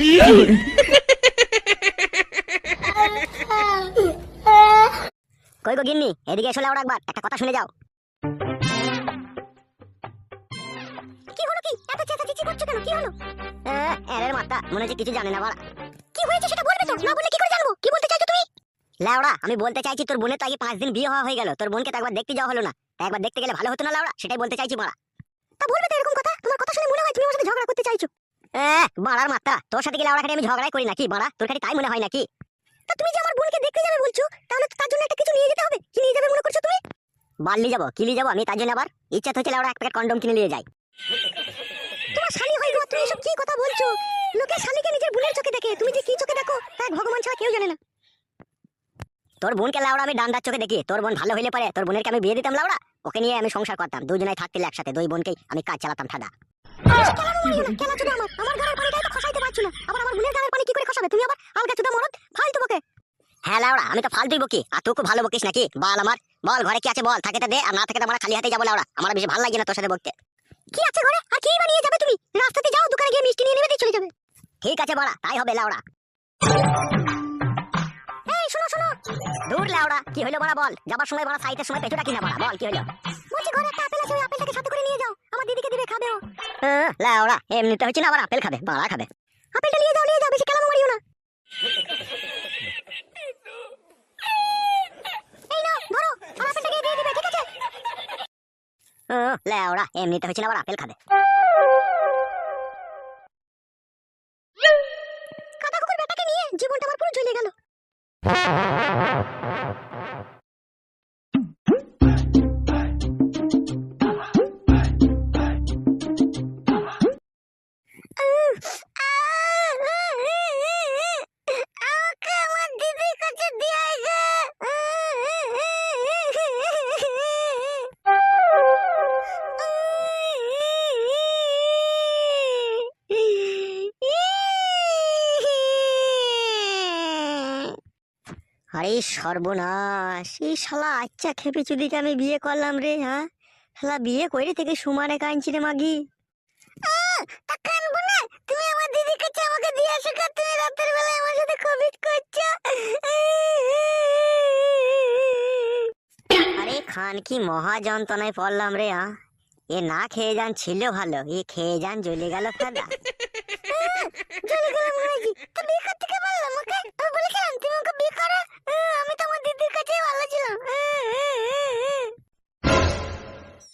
কই গো গিন্নি? এদিকে একবার। একটা কথা শুনে যাও। কি হলো কি? এত চেঁচাচেঁচি করছ কেন? কি হলো? মাথা। মনে হচ্ছে কিছু জানে না বাড়া। কি হয়েছে সেটা বলবে তো? না বললে কি করে জানব? কি বলতে চাইছো তুমি? লাউড়া, আমি বলতে চাইছি তোর বোনের তো আগে পাঁচ দিন বিয়ে হওয়া হয়ে গেল। তোর বোনকে তো একবার দেখতে যাওয়া হলো না। একবার দেখতে গেলে ভালো হতো না লাউড়া? সেটাই বলতে চাইছি বাড়া। তা বলবে তো এরকম কথা? তোমার কথা শুনে মনে হয় তুমি আমার সাথে ঝগড়া করতে চাইছো। বাড়ার মাথা তোর সাথে লাউড়া খালি আমি ঝগড়াই করি নাকি, বাড়া? তোর তাই মনে হয় নাকি? তুমি যে আমার বোনকে দেখতে যাবে বলছো, তাহলে তো তার জন্য একটা কিছু নিয়ে যেতে হবে। কি নিয়ে যাবে মনে করছ তুমি? যাব যাব? আমি তার জন্য আবার ইচ্ছা এক প্যাকেট কন্ডম কিনে নিয়ে যাই। তোমার শালি গো তুমি এসব কি কথা বলছো? লোকে শালিকে নিজের বোনের চোখে দেখে। তুমি যে কি চোখে দেখো, তা ভগবান ছাড়া কেউ জানে না। তোর বোনকে লাউড়া আমি ডান্ডার চোখে দেখি। তোর বোন ভালো হইলে পারে তোর বোনেরকে আমি বিয়ে দিতাম লাউড়া? ওকে নিয়ে আমি সংসার করতাম। দুজনেই থাকতিলে একসাথে, দুই বোনকেই আমি কাজ চালাতাম ঠাডা কেলা চুদা আমার? আমার গাড়ির পানিটাই তো খসাইতে পারছ না আবার আমার বোনের গাড়ির পানি কি করে খসাবে? তুমি আবার আলগা চুদা মরদ? ফালতু বকে। হ্যাঁ লাউড়া আমি তো ফালতুই বকি। আর তুই খুব ভালো বকিস নাকি? বল আমার। বল ঘরে কি আছে বল? থাকে দে আর না থাকে আমরা খালি হাতে যাব লাউড়া। আমার বেশি ভালো লাগে না তোর সাথে বকতে। কি আছে ঘরে? আর কি বানিয়ে যাবে তুমি? রাস্তাতে যাও দোকানে গিয়ে মিষ্টি নিয়ে নেবে চলে যাবে। ঠিক আছে বাড়া তাই হবে লাউড়া। দূর লাউড়া কি হলো বাড়া বল? যাবার সময় বাড়া সাইটের সময় পেছুটা কিনা বাড়া বল কি হলো বলছি ঘরে একটা আপেল আছে ওই আপেলটাকে সাথে করে নিয়ে যাও। আমার দিদিকে দিবে খাবে ও। লাউড়া এমনিতে হচ্ছে না আবার আপেল খাবে বাড়া খাবে। আপেলটা নিয়ে যাও নিয়ে যাও বেশি কেলামো মারিও না। এই নাও ধরো আর আপেলটাকে দিয়ে দিবে ঠিক আছে? লাউড়া এমনিতে হচ্ছে না আবার আপেল খাবে। জীবনটা আমার পুরো জ্বলে গেল। আরে সর্বনাশ, এই শালা আচ্ছা খেপে চুদিকে আমি বিয়ে করলাম রে হ্যাঁ? শালা বিয়ে করে থেকে সুমারে কাঁদছি রে মাগি। কানবো না, তুমি আমার দিদির কাছে আমাকে দিয়ে আসো কার তুমি রাতের বেলায় আমার সাথে কোভিড করছ? আরে খান, কি মহা যন্ত্রণায় পড়লাম রে হ্যাঁ? এ না খেয়ে যান, ছিল ভালো, এ খেয়ে যান, জ্বলে গেল ফাদা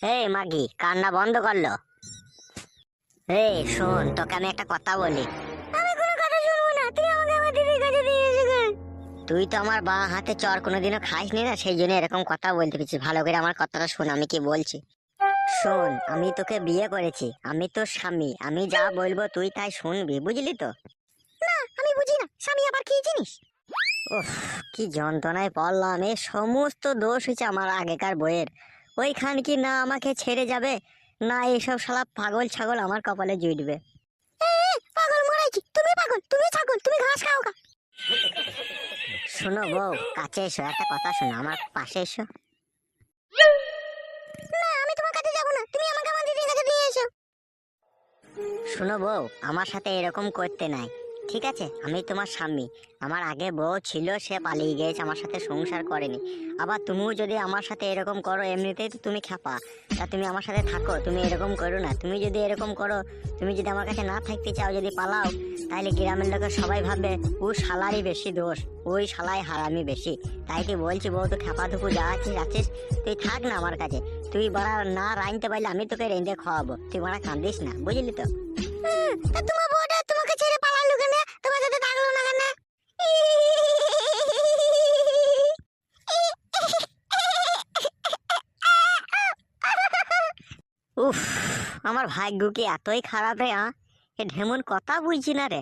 এই মাগি কান্না বন্ধ করল। এই শোন তোকে আমি একটা কথা বলি। আমি কোনো কথা শুনব না তুই আমাকে আমার দিদির কাছে দিয়ে এসে তুই তো আমার বা হাতে চর কোনোদিনও খাইসনি না সেই জন্য এরকম কথা বলতে পেরেছি। ভালো করে আমার কথাটা শোন আমি কি বলছি? শোন আমি তোকে বিয়ে করেছি আমি তোর স্বামী আমি যা বলব তুই তাই শুনবি বুঝলি তো? না আমি বুঝি না স্বামী আবার কি জিনিস? ওহ কি যন্ত্রণায় পড়লাম এ সমস্ত দোষ হয়েছে আমার আগেকার বইয়ের। ওইখান কি না আমাকে ছেড়ে যাবে? না, এইসব শালা পাগল ছাগল আমার কপালে জুটবে। পাগল মরাইছি তুমি পাগল, তুমি ছাগল, তুমি ঘাস খাও গা। শোনো বউ, কাছে এসো, একটা কথা শোনো, আমার পাশে এসো। না, আমি তোমার কাছে যাব না, তুমি আমাকে আমার দিদির কাছে দিয়ে এসো। শোনো বউ, আমার সাথে এরকম করতে নাই। ঠিক আছে, আমি তোমার স্বামী। আমার আগে বউ ছিল, সে পালিয়ে গিয়েছে, আমার সাথে সংসার করেনি। আবার তুমিও যদি আমার সাথে এরকম করো, এমনিতেই তো তুমি খ্যাপা। তা তুমি আমার সাথে থাকো, তুমি এরকম করো না। তুমি যদি এরকম করো, তুমি যদি আমার কাছে না থাকতে চাও, যদি পালাও তাহলে গ্রামের লোকের সবাই ভাববে, ও শালারই বেশি দোষ, ওই শালাই হারামি বেশি। তাই তুই বলছি, বউ তো খ্যাপা ধুপু যা আছিস আছিস তুই থাক না আমার কাছে। তুই বড়া না রাঁধতে পারলে আমি তোকে রেঁধে খাওয়াবো। তুই বড়া কান্দিস না, বুঝলি তো? তোমার বউটা তোমাকে ছেড়ে পালালো কেন তোমার সাথে থাকল না কেন উফ আমার ভাগ্য কি এতই খারাপ রে আ এ ঢেমন কথা বুঝছি না রে।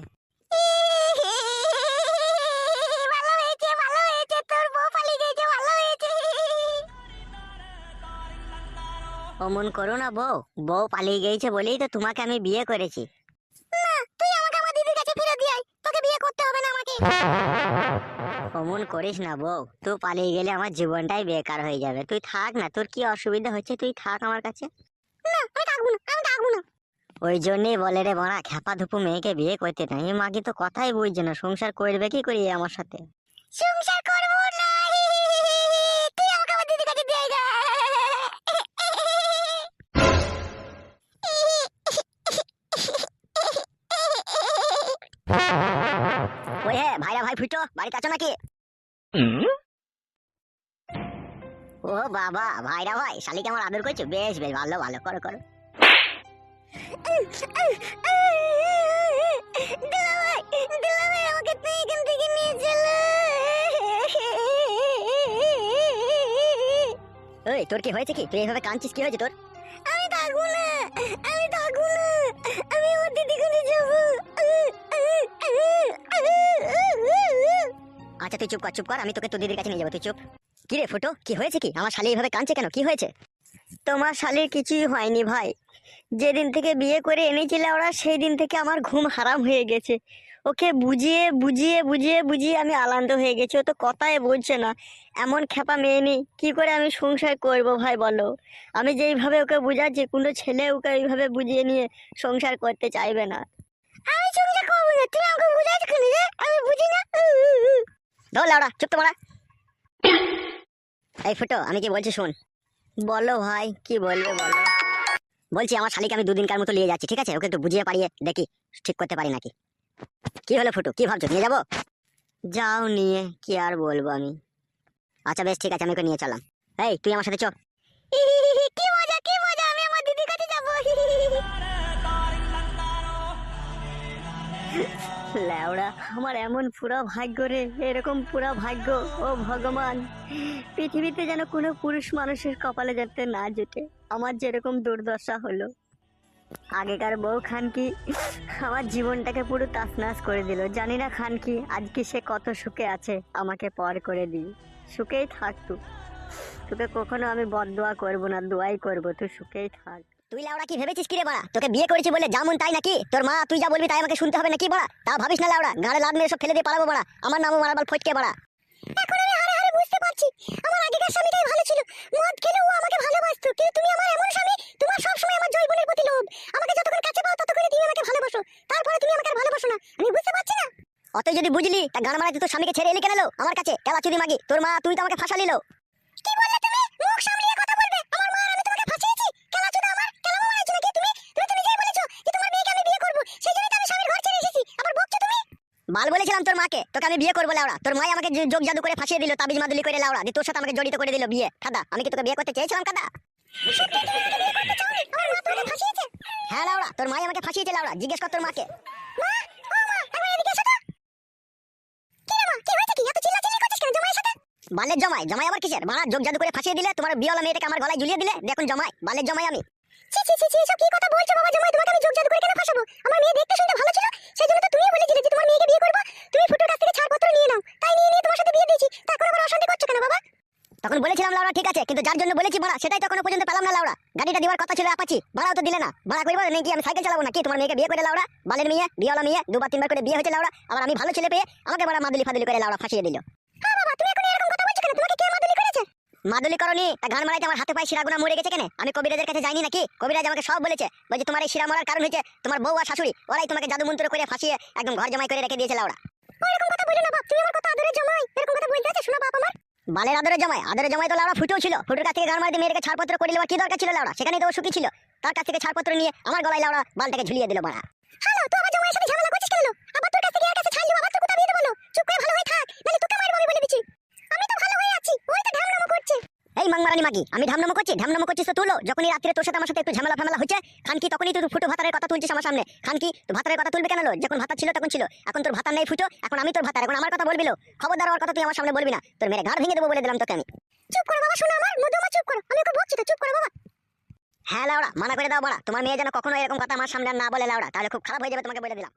ভালো হয়েছে ভালো হয়েছে তোর বউ পালিয়ে গেছে ভালো হয়েছে। অমন করো না বউ বউ পালিয়ে গেছে বলেই তো তোমাকে আমি বিয়ে করেছি। তুই আমাকে আমার দিদির কাছে ফিরে দিয়ে তোকে বিয়ে করতে হবে না আমাকে। অমন করিস না বউ তুই পালিয়ে গেলে আমার জীবনটাই বেকার হয়ে যাবে। তুই থাক না তোর কি অসুবিধা হচ্ছে? তুই থাক আমার কাছে। না আমি থাকব না আমি থাকব না। ওই জন্যই বলে রে বড়া খ্যাপা ধুপু মেয়েকে বিয়ে করতে এই মাগি তো কথাই বুঝছে না সংসার করবে কি করি আমার সাথে? সংসার করব না তুই আমাকে আমার দিদির কাছে দিয়ে যা। ওই হে ভাইরা ভাই ফুটো বাড়িতে আছো নাকি? ও বাবা ভাইরা ভাই শালিকে আমার আদর করছ? বেশ বেশ ভালো ভালো করো করো। ওই তোর কি হয়েছে কি? তুই এইভাবে কাঁদছিস কি হয়েছে তোর? আমি থাকব না আমি থাকব না আমি আমার দিদি কাছে যাব। আচ্ছা তুই চুপ কর চুপ কর আমি তোকে তোর দিদির কাছে নিয়ে যাব তুই চুপ। কি রে ফুটো কি হয়েছে কি? আমার শালি এইভাবে কাঁদছে কেন? কি হয়েছে? তোমার শালির কিছুই হয়নি ভাই। যেদিন থেকে বিয়ে করে এনেছিলে ওরা সেই দিন থেকে আমার ঘুম হারাম হয়ে গেছে। ওকে বুঝিয়ে বুঝিয়ে বুঝিয়ে বুঝিয়ে আমি আলান্ত হয়ে গেছি। ও তো কথাই বলছে না। এমন খেপা মেয়ে নেই। কী করে আমি সংসার করব ভাই বলো? আমি যেইভাবে ওকে বুঝাচ্ছি কোনো ছেলে ওকে এইভাবে বুঝিয়ে নিয়ে সংসার করতে চাইবে না। আমি সংসার করব না। তুই আমাকে বুঝাচ্ছ আমি বুঝি না। ধর লাউড়া চুপ তো মারা। এই ফুটো, আমি কি বলছি শোন। বলো ভাই, কি বলবে বলো। বলছি আমার শালিকে আমি দুদিনকার মতো নিয়ে যাচ্ছি, ঠিক আছে? ওকে একটু বুঝিয়ে পারিয়ে দেখি, ঠিক করতে পারি নাকি? কি হলো ফুটু, কি ভাবছ, নিয়ে যাব? যাও নিয়ে, কি আর বলব আমি। আচ্ছা বেশ, ঠিক আছে, আমি ওকে নিয়ে চলাম এই, তুই আমার সাথে চ। কি মজা কি মজা, আমি আমার দিদির কাছে যাব। ল্যাওড়া আমার এমন পুরা ভাগ্য রে, এরকম পুরা ভাগ্য, ও ভগবান। পৃথিবীতে যেন কোনো পুরুষ মানুষের কপালে যাতে না জুটে, আমার যেরকম দুর্দশা হলো। আগেকার বউ খানকি আমার জীবনটাকে পুরো তাসনাস করে দিল। জানি না খানকি, আজকে সে কত সুখে আছে, আমাকে পর করে দিই সুখেই থাক তুই। তোকে কখনো আমি বদদোয়া করব না, দোয়াই করব, তুই সুখেই থাক। তুই লাউড়া, কি ভেবেছিস কি রে বাড়া? তোকে বিয়ে করেছি বলে যেমন তাই নাকি? তোর মা, তুই যা বলবি তাই আমাকে শুনতে হবে নাকি বাড়া? তা ভাবিস না লাউড়া গাড়ে লাদ মেরে সব ফেলে দিয়ে পালাবো বাড়া। আমার নামও মারাবাল ফটকে বাড়া। এখন আমি হারে হারে বুঝতে পারছি, আমার আগেকার স্বামীটাই ভালো ছিল। মদ খেলে ও আমাকে ভালোবাসতো, কিন্তু তুমি আমার এমন স্বামী, তোমার আমার জৈবনের প্রতি লোভ। আমাকে যতক্ষণ কাছে পাও তুমি আমাকে ভালোবাসো। তারপরে তুমি আমাকে ভালোবাসো না। আমি বুঝতে পারছি না। অত যদি বুঝলি, তা গান তোর স্বামীকে ছেড়ে এলি কেন আমার কাছে, কেলা চুরি মাগি। তোর মা, তুই তো আমাকে ফাঁসা নিলো। কি বললে বাল বলেছিলাম তোর মাকে, তোকে আমি বিয়ে করব, লাউড়া। তোর মাই আমাকে যোগ জাদু করে ফাঁসিয়ে দিল, তাবিজ মাদুলি করে লাউড়া। দিয়ে তোর সাথে আমাকে জড়িত করে দিল বিয়ে। খাদা, আমি কি তোকে বিয়ে করতে চেয়েছিলাম, খাদা? হ্যাঁ লাউড়া, তোর মাই আমাকে ফাঁসিয়েছে, লাউড়া। জিজ্ঞেস কর তোর মাকে। বালের জমাই জমাই আবার কিসের? মারা যোগ জাদু করে ফাঁসিয়ে দিলে, তোমার বিয়লা মেয়েটাকে আমার গলায় ঝুলিয়ে দিলে। দেখুন জমাই বালের জমাই আমি। ছি ছি ছি ছি, এসব কি কথা বলছো বাবা জামাই? তোমাকে আমি যোগ জাদু করে কেন ফাঁসাবো? আমার মেয়ে দেখতে শুনতে ভালো ছিল সেই জন্য তো যে তোমার মেয়েকে বিয়ে করব। তুমি ফুটোর কাছ থেকে ছাড়পত্র নিয়ে নাও। তাই নিয়ে নিয়ে তোমার সাথে বিয়ে দিয়েছি। আবার অশান্তি করছ কেন বাবা? তখন বলেছিলাম লাউড়া ঠিক আছে, কিন্তু যার জন্য বলেছি ভাড়া সেটাই এখনও পর্যন্ত পেলাম না লাউড়া গাড়িটা দেওয়ার কথা ছিল ভাড়াও তো দিলে না। ভাড়া করব নাকি আমি সাইকেল চালাবো নাকি? তোমার মেয়েকে বিয়ে করে লাউড়া বালের মেয়ে, বিয়লা মেয়ে দুবার তিনবার করে বিয়ে হয়েছে লাউড়া আবার আমি ভালো ছেলে পেয়ে আমাকে বড় মাদুলি ফাদুলি করে লাউড়া ফাঁসিয়ে দিল। মাদুলি করনি? তা গান মারাইতে আমার হাতে পায়ে শিরাগুনা মরে গেছে কেন? আমি কবিরাজের কাছে যাইনি নাকি? কবিরাজ আমাকে সব বলেছে। বলছে, তোমার এই শিরা মরার কারণ হয়েছে তোমার বউ আর শাশুড়ি। ওরাই তোমাকে জাদু মন্ত্র করে ফাঁসিয়ে একদম ঘর জমাই করে রেখে দিয়েছে লাউড়া এরকম কথা বলো না বাপ? তুমি আমার কথা আদরে জমাই? এরকম কথা বলতে আছে শোনা বাপ আমার? বালের আদরে জমাই। আদরে জমাই তো লাউড়া ফুটেও ছিল। ফুটোর কাছ থেকে গান মারতে মেয়েকে ছাড়পত্র করে নেওয়ার কি দরকার ছিল লাউড়া সেখানেই তো সুখী ছিল। তার কাছ থেকে ছাড়পত্র নিয়ে আমার গলায় লাউড়া বালটাকে ঝুলিয়ে দিল মারা। হ্যালো তো আমার জামাইয়ের সাথে ঝামেলা করছিস কেন? আবার তোর কাছ থেকে এর কাছে ছাড়লি, আবার তোর কথা বিয়ে দেবো চুপ করে ভালো হয়ে থাক নালে তোকে মারবো আমি বলে দিচ্ছি আমি তো ভালো হয়ে আছি ওই তো ঢামনামো করছে এই মাংমারানি মাগি। আমি ঢামনামো করছি, ঢামনামো করছিস তো তুলো যখনই রাত্রে তোর সাথে আমার সাথে একটু ঝামেলা ফামেলা হচ্ছে খানকি তখনই তুই ফুটো ভাতারের কথা তুলছিস আমার সামনে। খানকি তো ভাতারের কথা তুলবে কেন লো? যখন ভাতা ছিল তখন ছিল। এখন তোর ভাতা নেই ফুটো, এখন আমি তোর ভাতার, এখন আমার কথা বলবিলো খবরদার ওর কথা তুই আমার সামনে বলবি না। তোর মেরে ঘাড় ভেঙে দেবো বলে দিলাম তোকে আমি। চুপ করো বাবা, শোনো আমার। মধু আমার চুপ করো। আমি ওকে বকছি তো, চুপ করো বাবা। হ্যাঁ লাউড়া, মানা করে দাও বাড়া। তোমার মেয়ে যেন কখনো এরকম কথা আমার সামনে না বলে, লাউড়া। তাহলে খুব খারাপ হয়ে যাবে তোমাকে বলে দিলাম।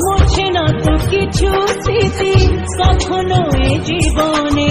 মুছে না তো কিছু স্মৃতি কখনো এ জীবনে।